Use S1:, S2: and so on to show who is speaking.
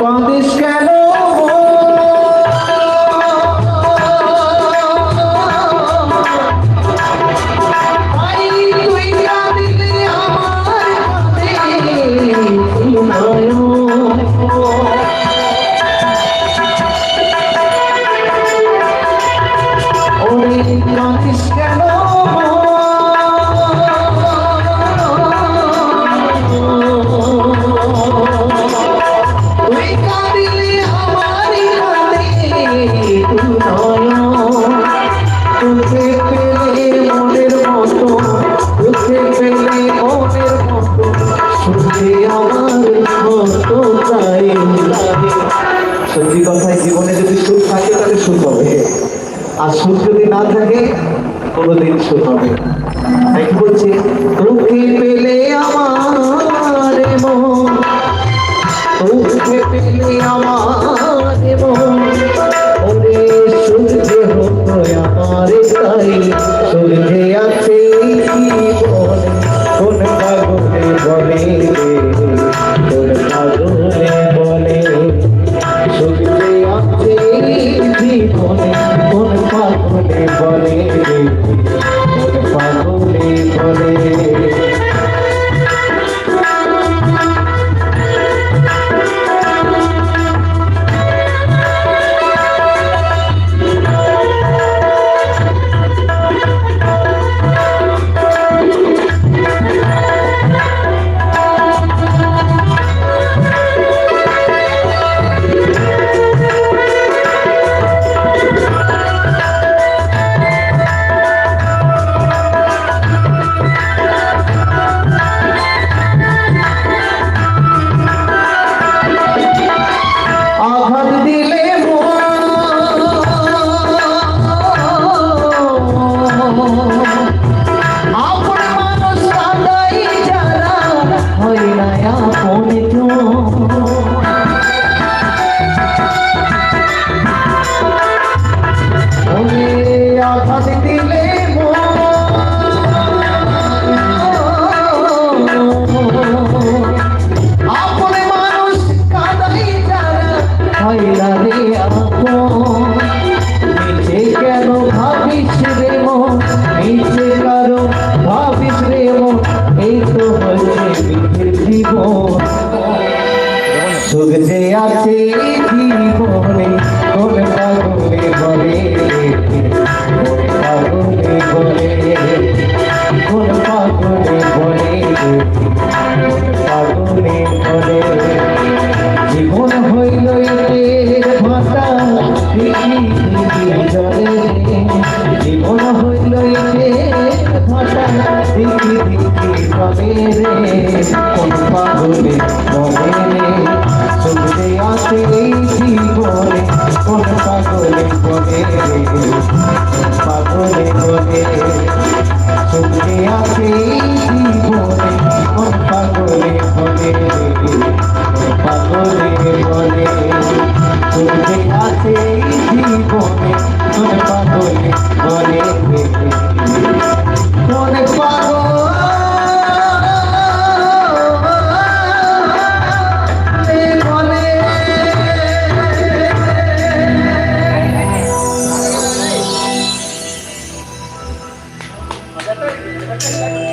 S1: কাঁদিস কেন? সত্যি কথায় জীবনে যদি সুখ থাকে, তাহলে সুখ হবে। আর সুখ যদি না থাকে, কোনোদিন সুখ হবে তাই কি বলছে? তোকে পেলে আমার জীবনে কোন পাগলে বলে। কোন পাগলে বলে। কোন পাগলে বলে। কোন পাগলে বলে। জীবন হইল এর ভাষা জলে। জীবন হইল এর ভাষা পৃথিবী জলে রে। কোন পাগলে আসতে আসতে এই জীবনে? কোন পাগলে পদে পাগলে পদে ছুটে আসে Gracias.